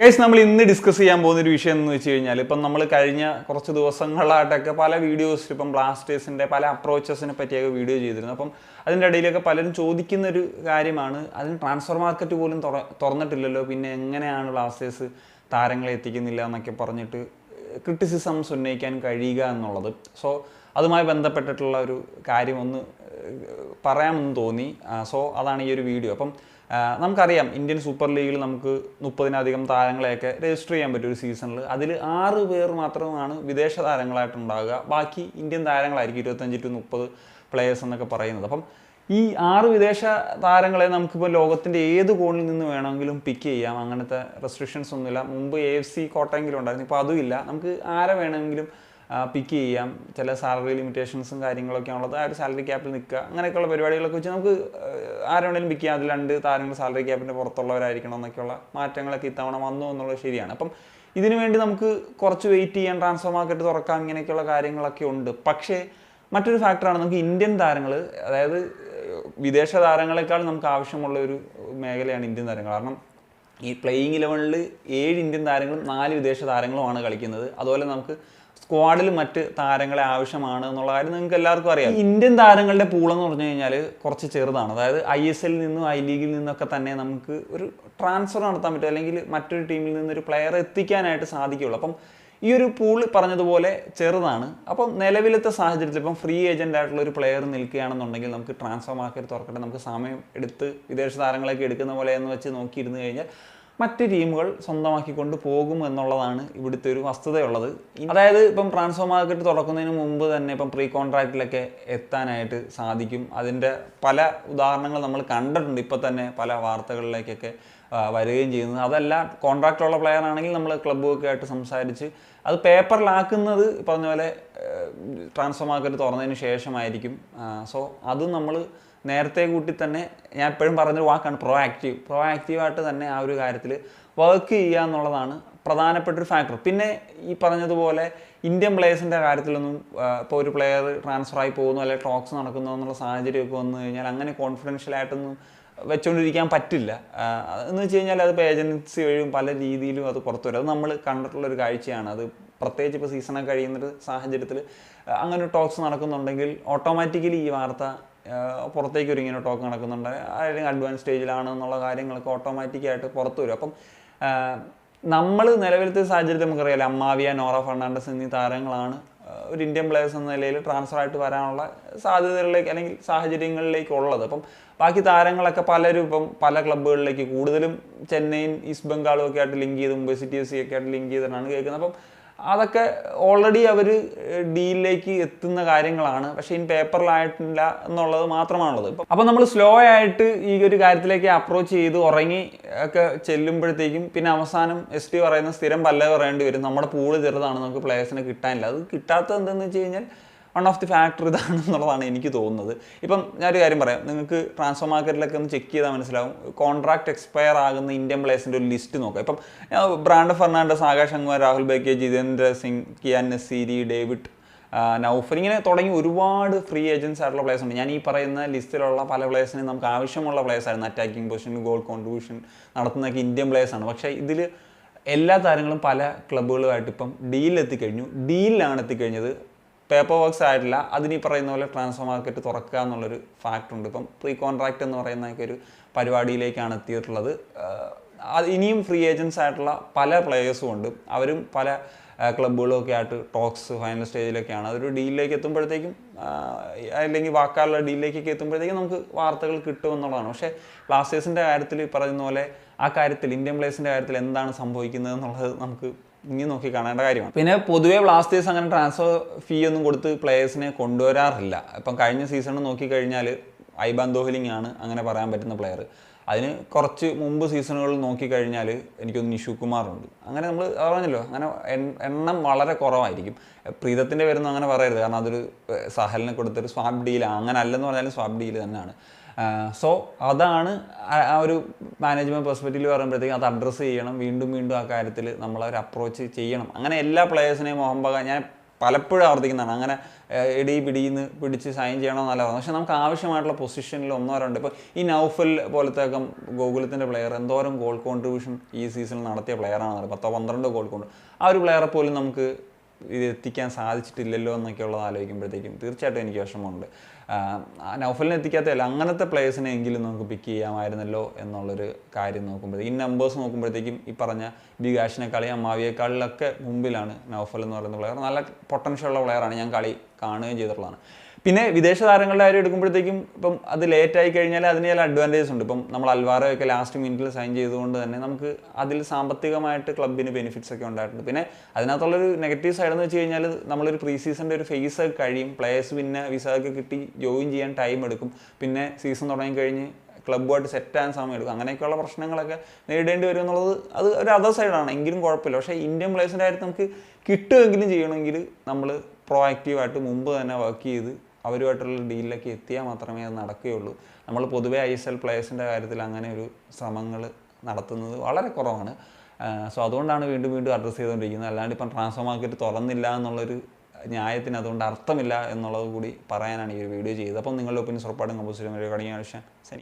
Guys നമ്മൾ ഇന്ന് discuss ചെയ്യാൻ പോകുന്ന ഒരു വിഷയം എന്ന് വെച്ച് കഴിഞ്ഞാൽ ഇപ്പം നമ്മൾ കഴിഞ്ഞ കുറച്ച് ദിവസങ്ങളായിട്ടൊക്കെ പല വീഡിയോസ് ഇപ്പം ബ്ലാസ്റ്റേഴ്സിന്റെ പല അപ്രോച്ചസിനെ പറ്റിയൊക്കെ വീഡിയോ ചെയ്തിരുന്നു. അപ്പം അതിന്റെ ഇടയിലൊക്കെ പലരും ചോദിക്കുന്ന ഒരു കാര്യമാണ് അതിന് ട്രാൻസ്ഫർ മാർക്കറ്റ് പോലും തുറ- തുറന്നിട്ടില്ലല്ലോ പിന്നെ എങ്ങനെയാണ് ബ്ലാസ്റ്റേഴ്സ് താരങ്ങളെ എത്തിക്കുന്നില്ല എന്നൊക്കെ പറഞ്ഞിട്ട് ക്രിറ്റിസിസംസ് ഉന്നയിക്കാൻ കഴിയുക എന്നുള്ളത്. സോ അതുമായി ബന്ധപ്പെട്ടിട്ടുള്ള ഒരു കാര്യം ഒന്ന് പറയാമെന്ന് തോന്നി. സോ അതാണ് ഈ ഒരു വീഡിയോ അപ്പം നമുക്കറിയാം ഇന്ത്യൻ സൂപ്പർ ലീഗിൽ നമുക്ക് മുപ്പതിനധികം താരങ്ങളെയൊക്കെ രജിസ്റ്റർ ചെയ്യാൻ പറ്റും ഒരു സീസണിൽ അതിൽ ആറ് പേർ മാത്രമാണ് വിദേശ താരങ്ങളായിട്ടുണ്ടാകുക ബാക്കി ഇന്ത്യൻ താരങ്ങളായിരിക്കും ഇരുപത്തഞ്ച് ടു മുപ്പത് പ്ലെയേഴ്സ് എന്നൊക്കെ പറയുന്നത്. അപ്പം ഈ ആറ് വിദേശ താരങ്ങളെ നമുക്കിപ്പോൾ ലോകത്തിന്റെ ഏത് കോണിൽ നിന്ന് വേണമെങ്കിലും പിക്ക് ചെയ്യാം. അങ്ങനത്തെ റെസ്ട്രിക്ഷൻസ് ഒന്നുമില്ല. മുമ്പ് എ എഫ് സി കോട്ടയെങ്കിലും ഉണ്ടായിരുന്നു. ഇപ്പോൾ അതുമില്ല നമുക്ക് ആരെ വേണമെങ്കിലും പിക്ക് ചെയ്യാം. ചില സാലറി ലിമിറ്റേഷൻസും കാര്യങ്ങളൊക്കെ ഉള്ളത് ആ ഒരു സാലറി ക്യാപ്പിൽ നിൽക്കുക. അങ്ങനെയൊക്കെയുള്ള പരിപാടികളൊക്കെ വെച്ച് നമുക്ക് ആരാണെങ്കിലും പിക്ക് ചെയ്യാം അതിൽ രണ്ട് താരങ്ങൾ സാലറി ക്യാപ്പിന്റെ പുറത്തുള്ളവരായിരിക്കണം എന്നൊക്കെയുള്ള മാറ്റങ്ങളൊക്കെ ഇത്തവണ വന്നു എന്നുള്ളത് ശരിയാണ്. അപ്പം ഇതിനു വേണ്ടി നമുക്ക് കുറച്ച് വെയിറ്റ് ചെയ്യാൻ ട്രാൻസ്ഫർ മാർക്കറ്റ് തുറക്കാം ഇങ്ങനെയൊക്കെയുള്ള കാര്യങ്ങളൊക്കെ ഉണ്ട്. പക്ഷേ മറ്റൊരു ഫാക്ടറാണ് നമുക്ക് ഇന്ത്യൻ താരങ്ങൾ അതായത് വിദേശ താരങ്ങളെക്കാൾ നമുക്ക് ആവശ്യമുള്ള ഒരു മേഖലയാണ് ഇന്ത്യൻ താരങ്ങൾ. കാരണം ഈ പ്ലേയിങ് ഇലവനിൽ ഏഴ് ഇന്ത്യൻ താരങ്ങളും നാല് വിദേശ താരങ്ങളുമാണ് കളിക്കുന്നത്. അതുപോലെ നമുക്ക് സ്ക്വാഡിൽ മറ്റ് താരങ്ങളെ ആവശ്യമാണ് എന്നുള്ള കാര്യം നിങ്ങൾക്ക് എല്ലാവർക്കും അറിയാം. ഇന്ത്യൻ താരങ്ങളുടെ പൂൾ എന്ന് പറഞ്ഞു കഴിഞ്ഞാൽ കുറച്ച് ചെറുതാണ്. അതായത് ഐ എസ് എല്ലിൽ നിന്നും ഐ ലീഗിൽ നിന്നൊക്കെ തന്നെ നമുക്ക് ഒരു ട്രാൻസ്ഫർ നടത്താൻ പറ്റും. അല്ലെങ്കിൽ മറ്റൊരു ടീമിൽ നിന്നൊരു പ്ലെയർ എത്തിക്കാനായിട്ട് സാധിക്കുകയുള്ളൂ. അപ്പം ഈ ഒരു പൂൾ പറഞ്ഞതുപോലെ ചെറുതാണ്. അപ്പം നിലവിലത്തെ സാഹചര്യത്തിൽ ഇപ്പം ഫ്രീ ഏജന്റ് ആയിട്ടുള്ള ഒരു പ്ലെയർ നിൽക്കുകയാണെന്നുണ്ടെങ്കിൽ നമുക്ക് ട്രാൻസ്ഫർ മാർക്കറ്റ് തുറക്കട്ടെ. നമുക്ക് സമയം എടുത്ത് വിദേശ താരങ്ങളൊക്കെ എടുക്കുന്ന പോലെ എന്ന് വെച്ച് നോക്കിയിരുന്നു കഴിഞ്ഞാൽ മറ്റ് ടീമുകൾ സ്വന്തമാക്കിക്കൊണ്ട് പോകും എന്നുള്ളതാണ് ഇവിടുത്തെ ഒരു വസ്തുതയുള്ളത്. അതായത് ഇപ്പം ട്രാൻസ്ഫർ മാർക്കറ്റ് തുറക്കുന്നതിന് മുമ്പ് തന്നെ ഇപ്പം പ്രീ കോൺട്രാക്റ്റിലൊക്കെ എത്താനായിട്ട് സാധിക്കും. അതിന്റെ പല ഉദാഹരണങ്ങൾ നമ്മൾ കണ്ടിട്ടുണ്ട്. ഇപ്പം തന്നെ പല വാർത്തകളിലേക്കൊക്കെ വരികയും ചെയ്യുന്നത്. അതല്ല കോൺട്രാക്റ്റുള്ള പ്ലെയർ ആണെങ്കിൽ നമ്മൾ ക്ലബ്ബൊക്കെ ആയിട്ട് സംസാരിച്ച് അത് പേപ്പറിലാക്കുന്നത് പറഞ്ഞപോലെ പറഞ്ഞ പോലെ ട്രാൻസ്ഫർ മാർക്കറ്റ് തുറന്നതിന് ശേഷമായിരിക്കും. സോ അതും നമ്മൾ നേരത്തെ കൂട്ടി തന്നെ ഞാൻ എപ്പോഴും പറഞ്ഞൊരു വാക്കാണ് പ്രോ ആക്റ്റീവ് പ്രോ ആക്റ്റീവായിട്ട് തന്നെ ആ ഒരു കാര്യത്തിൽ വർക്ക് ചെയ്യുക എന്നുള്ളതാണ് പ്രധാനപ്പെട്ട ഒരു ഫാക്ടർ പിന്നെ ഈ പറഞ്ഞതുപോലെ ഇന്ത്യൻ പ്ലേയേഴ്സിന്റെ കാര്യത്തിലൊന്നും ഇപ്പോൾ ഒരു പ്ലെയർ ട്രാൻസ്ഫർ ആയി പോകുന്നു അല്ലെങ്കിൽ ടോക്സ് നടക്കുന്നു എന്നുള്ള സാഹചര്യമൊക്കെ വന്നു കഴിഞ്ഞാൽ അങ്ങനെ കോൺഫിഡൻഷ്യൽ ആയിട്ടൊന്നും വെച്ചുകൊണ്ടിരിക്കാൻ പറ്റില്ല. എന്ന് വെച്ച് കഴിഞ്ഞാൽ അതിപ്പോൾ ഏജൻസി വഴിയും പല രീതിയിലും അത് പുറത്തു വരും അത് നമ്മൾ കണ്ടിട്ടുള്ള ഒരു കാഴ്ചയാണ്. അത് പ്രത്യേകിച്ച് ഇപ്പോൾ സീസണൊക്കെ കഴിയുന്നൊരു സാഹചര്യത്തിൽ അങ്ങനെ ടോക്സ് നടക്കുന്നുണ്ടെങ്കിൽ ഓട്ടോമാറ്റിക്കലി ഈ വാർത്ത പുറത്തേക്ക് ഒരു ഇങ്ങനെ ടോക്ക് നടക്കുന്നുണ്ട്. ആരെങ്കിലും അഡ്വാൻസ് സ്റ്റേജിലാണ് എന്നുള്ള കാര്യങ്ങളൊക്കെ ഓട്ടോമാറ്റിക്കായിട്ട് പുറത്തു വരും. അപ്പം നമ്മൾ നിലവിലത്തെ സാഹചര്യത്തിൽ നമുക്കറിയാലോ അമ്മാവിയ നോറ ഫെർണാണ്ടസ് എന്നീ താരങ്ങളാണ് ഒരു ഇന്ത്യൻ പ്ലെയേഴ്സ് എന്ന നിലയിൽ ട്രാൻസ്ഫർ ആയിട്ട് വരാനുള്ള സാധ്യതകളിലേക്ക് അല്ലെങ്കിൽ സാഹചര്യങ്ങളിലേക്ക് ഉള്ളത് അപ്പം ബാക്കി താരങ്ങളൊക്കെ പലരും ഇപ്പം പല ക്ലബ്ബുകളിലേക്ക് കൂടുതലും ചെന്നൈയും ഈസ്റ്റ് ബംഗാളും ഒക്കെ ആയിട്ട് ലിങ്ക് ചെയ്ത് മുംബൈ സിറ്റി എഫ് സി ഒക്കെ ആയിട്ട് ലിങ്ക് ചെയ്തിട്ടാണ് കേൾക്കുന്നത്. അപ്പം അതൊക്കെ ഓൾറെഡി അവർ ഡീലിലേക്ക് എത്തുന്ന കാര്യങ്ങളാണ്. പക്ഷേ ഇൻ പേപ്പറിലായിട്ടില്ല എന്നുള്ളത് മാത്രമാണുള്ളത്. ഇപ്പം അപ്പം നമ്മൾ സ്ലോ ആയിട്ട് ഈ ഒരു കാര്യത്തിലേക്ക് അപ്രോച്ച് ചെയ്ത് ഉറങ്ങി ഒക്കെ ചെല്ലുമ്പോഴത്തേക്കും പിന്നെ അവസാനം എസ് ടി പറയുന്ന സ്ഥിരം പല്ല പറയേണ്ടി വരും. നമ്മുടെ പൂൾ ചെറുതാണ് നമുക്ക് പ്ലേയേഴ്സിനെ കിട്ടാനില്ല. അത് കിട്ടാത്തത് എന്തെന്ന് വെച്ച് കഴിഞ്ഞാൽ വൺ ഓഫ് ദി ഫാക്ടർ ഇതാണെന്നുള്ളതാണ് എനിക്ക് തോന്നുന്നത്. ഇപ്പം ഞാനൊരു കാര്യം പറയാം. നിങ്ങൾക്ക് ട്രാൻസ്ഫർ മാർക്കറ്റിലൊക്കെ ഒന്ന് ചെക്ക് ചെയ്താൽ മനസ്സിലാവും. കോൺട്രാക്ട് എക്സ്പയർ ആകുന്ന ഇന്ത്യൻ പ്ലേയേഴ്സിന്റെ ഒരു ലിസ്റ്റ് നോക്കാം. ഇപ്പം ബ്രാൻഡ് ഫെർണാണ്ടസ് ആകാശ് അങ്വാർ രാഹുൽ ബേക്കെ ജിതേന്ദ്ര സിംഗ് കിയാൻ നസീരി ഡേവിഡ് നൌഫർ ഇങ്ങനെ തുടങ്ങി ഒരുപാട് ഫ്രീ ഏജൻസ് ആയിട്ടുള്ള പ്ലേയേഴ്സ് ഉണ്ട്. ഞാൻ ഈ പറയുന്ന ലിസ്റ്റിലുള്ള പല പ്ലേയേഴ്സിനും നമുക്ക് ആവശ്യമുള്ള പ്ലേയേഴ്സ് ആയിരുന്നു. അറ്റാക്കിംഗ് പൊസിഷൻ ഗോൾ കോൺട്രിബ്യൂഷൻ നടത്തുന്നതൊക്കെ ഇന്ത്യൻ പ്ലേയേഴ്സ് ആണ്. പക്ഷേ ഇതിൽ എല്ലാ താരങ്ങളും പല ക്ലബ്ബുകളുമായിട്ട് ഇപ്പം ഡീലിലെത്തിക്കഴിഞ്ഞു ഡീലിലാണ് എത്തിക്കഴിഞ്ഞത്. പേപ്പർ വർക്ക്സ് ആയിട്ടില്ല. അതിന് ഈ പറയുന്ന പോലെ ട്രാൻസ്ഫർ മാർക്കറ്റ് തുറക്കുക എന്നുള്ളൊരു ഫാക്റ്റ് ഉണ്ട്. ഇപ്പം പ്രീ കോൺട്രാക്റ്റ് എന്ന് പറയുന്ന ഒരു പരിപാടിയിലേക്കാണ് എത്തിയിട്ടുള്ളത്. ഇനിയും ഫ്രീ ഏജൻസ് ആയിട്ടുള്ള പല പ്ലെയേഴ്സും ഉണ്ട്. അവരും പല ക്ലബ്ബുകളൊക്കെ ആയിട്ട് ടോക്സ് ഫൈനൽ സ്റ്റേജിലൊക്കെയാണ് അതൊരു ഡീലിലേക്ക് എത്തുമ്പോഴത്തേക്കും അല്ലെങ്കിൽ വാക്കാലുള്ള ഡീലിലേക്കൊക്കെ എത്തുമ്പോഴത്തേക്കും നമുക്ക് വാർത്തകൾ കിട്ടും എന്നുള്ളതാണ്. പക്ഷേ ബ്ലാസ്റ്റേഴ്സിന്റെ കാര്യത്തിൽ പറയുന്ന പോലെ ആ കാര്യത്തിൽ ഇന്ത്യൻ പ്ലേയേഴ്സിന്റെ കാര്യത്തിൽ എന്താണ് സംഭവിക്കുന്നത് എന്നുള്ളത് നമുക്ക് ഇനി നോക്കി കാണേണ്ട കാര്യമാണ്. പിന്നെ പൊതുവെ ബ്ലാസ്റ്റേഴ്സ് അങ്ങനെ ട്രാൻസ്ഫർ ഫീ ഒന്നും കൊടുത്ത് പ്ലേയേഴ്സിനെ കൊണ്ടുവരാറില്ല. ഇപ്പം കഴിഞ്ഞ സീസണിൽ നോക്കിക്കഴിഞ്ഞാൽ ഐബാൻ ദോഹലിംഗ് ആണ് അങ്ങനെ പറയാൻ പറ്റുന്ന പ്ലെയർ അതിന് കുറച്ച് മുമ്പ് സീസണുകളിൽ നോക്കിക്കഴിഞ്ഞാൽ എനിക്കൊന്ന് നിഷു കുമാറുണ്ട് അങ്ങനെ നമ്മൾ പറഞ്ഞല്ലോ അങ്ങനെ എണ്ണം വളരെ കുറവായിരിക്കും. പ്രീതത്തിന്റെ പേരൊന്നും അങ്ങനെ പറയരുത്. കാരണം അതൊരു സഹലിനെ കൊടുത്തൊരു സ്വാബ് ഡീലാണ് അങ്ങനെ അല്ലെന്ന് പറഞ്ഞാലും സ്വാബ് ഡീൽ തന്നെയാണ്. സോ അതാണ് ആ- ഒരു മാനേജ്മെന്റ് പെർസ്പെക്റ്റീവ് പറയുമ്പോഴത്തേക്കും അത് അഡ്രസ്സ് ചെയ്യണം. വീണ്ടും വീണ്ടും ആ കാര്യത്തിൽ നമ്മൾ ഒരു അപ്രോച്ച് ചെയ്യണം. അങ്ങനെ എല്ലാ പ്ലേയേഴ്സിനെയും മോഹൻ ഞാൻ പലപ്പോഴും ആവർത്തിക്കുന്നതാണ്. അങ്ങനെ ഇടി പിടിയിന്ന് പിടിച്ച് സൈൻ ചെയ്യണമെന്നല്ല പറഞ്ഞു പക്ഷെ നമുക്ക് ആവശ്യമായിട്ടുള്ള പൊസിഷനിൽ ഒന്നോ രണ്ടോ ഇപ്പോൾ ഈ നൗഫൽ പോലത്തെ ഒക്കെ ഗോകുലത്തിന്റെ പ്ലെയർ എന്തോരം ഗോൾ കോൺട്രിബ്യൂഷൻ ഈ സീസണിൽ നടത്തിയ പ്ലെയറാണ് പത്തോ പന്ത്രണ്ടോ ഗോൾ കൊണ്ട് ആ ഒരു പ്ലെയറെ പോലും നമുക്ക് ഇത് എത്തിക്കാൻ സാധിച്ചിട്ടില്ലല്ലോ എന്നൊക്കെ ഉള്ളത് ആലോചിക്കുമ്പോഴത്തേക്കും തീർച്ചയായിട്ടും എനിക്ക് വിഷമമുണ്ട്. നൗഫലിനെ എത്തിക്കാത്തതല്ല അങ്ങനത്തെ പ്ലേയേഴ്സിനെ എങ്കിലും നമുക്ക് പിക്ക് ചെയ്യാമായിരുന്നല്ലോ എന്നുള്ളൊരു കാര്യം നോക്കുമ്പോഴത്തേക്കും. ഈ നമ്പേഴ്സ് നോക്കുമ്പോഴത്തേക്കും ഈ പറഞ്ഞ ബിഗാഷിനെക്കാളും മാവിയേക്കാളിലൊക്കെ മുമ്പിലാണ് നൗഫൽ എന്ന് പറയുന്ന പ്ലെയർ നല്ല പൊട്ടൻഷ്യൽ ഉള്ള പ്ലെയറാണ് ഞാൻ കളി കാണുകയും ചെയ്തിട്ടുള്ളതാണ്. പിന്നെ വിദേശ താരങ്ങളുടെ കാര്യം എടുക്കുമ്പോഴത്തേക്കും ഇപ്പം അത് ലേറ്റ് ആയി കഴിഞ്ഞാൽ അതിന് ചില അഡ്വാന്റേജസ് ഉണ്ട്. ഇപ്പം നമ്മൾ അൽവാറൊക്കെ ലാസ്റ്റ് മിനിറ്റിൽ സൈൻ ചെയ്തുകൊണ്ട് തന്നെ നമുക്ക് അതിൽ സാമ്പത്തികമായിട്ട് ക്ലബിന് ബെനിഫിറ്റ്സ് ഒക്കെ ഉണ്ടായിട്ടുണ്ട്. പിന്നെ അതിനകത്തുള്ളൊരു നെഗറ്റീവ് സൈഡ് എന്ന് വെച്ച് കഴിഞ്ഞാൽ നമ്മളൊരു പ്രീ സീസണിന്റെ ഒരു ഫേസ് ഒക്കെ കഴിയും. പ്ലേയേഴ്സ് പിന്നെ വിസ ഒക്കെ കിട്ടി ജോയിൻ ചെയ്യാൻ ടൈം എടുക്കും. പിന്നെ സീസൺ തുടങ്ങി കഴിഞ്ഞ് ക്ലബ്ബുമായിട്ട് സെറ്റ് ആകാൻ സമയം എടുക്കും. അങ്ങനെയൊക്കെയുള്ള പ്രശ്നങ്ങളൊക്കെ നേരിടേണ്ടി വരും എന്നുള്ളത് അത് ഒരു അതർ സൈഡാണ് എങ്കിലും കുഴപ്പമില്ല. പക്ഷേ ഇന്ത്യൻ പ്ലേയേഴ്സിന്റെ കാര്യത്തിൽ നമുക്ക് കിട്ടുമെങ്കിലും ചെയ്യണമെങ്കിൽ നമ്മൾ പ്രോ ആക്റ്റീവായിട്ട് മുമ്പ് തന്നെ വർക്ക് ചെയ്ത് അവരുമായിട്ടുള്ള ഡീലിലേക്ക് എത്തിയാൽ മാത്രമേ അത് നടക്കുകയുള്ളൂ. നമ്മൾ പൊതുവേ ഐ എസ് എൽ പ്ലേയേഴ്സിന്റെ കാര്യത്തിൽ അങ്ങനെ ഒരു ശ്രമങ്ങൾ നടത്തുന്നത് വളരെ കുറവാണ്. സോ അതുകൊണ്ടാണ് വീണ്ടും വീണ്ടും അഡ്രസ്സ് ചെയ്തുകൊണ്ടിരിക്കുന്നത്. അല്ലാണ്ട് ഇപ്പം ട്രാൻസ്ഫർ മാർക്കറ്റ് തുറന്നില്ല എന്നുള്ളൊരു ന്യായത്തിന് അതുകൊണ്ട് അർത്ഥമില്ല എന്നുള്ളത് കൂടി പറയാനാണ് ഈ ഒരു വീഡിയോ ചെയ്തത്. അപ്പം നിങ്ങളുടെ ഒപ്പീനിയൻസ് ഉറപ്പാടും കമ്പോസിറ്റ് ശരി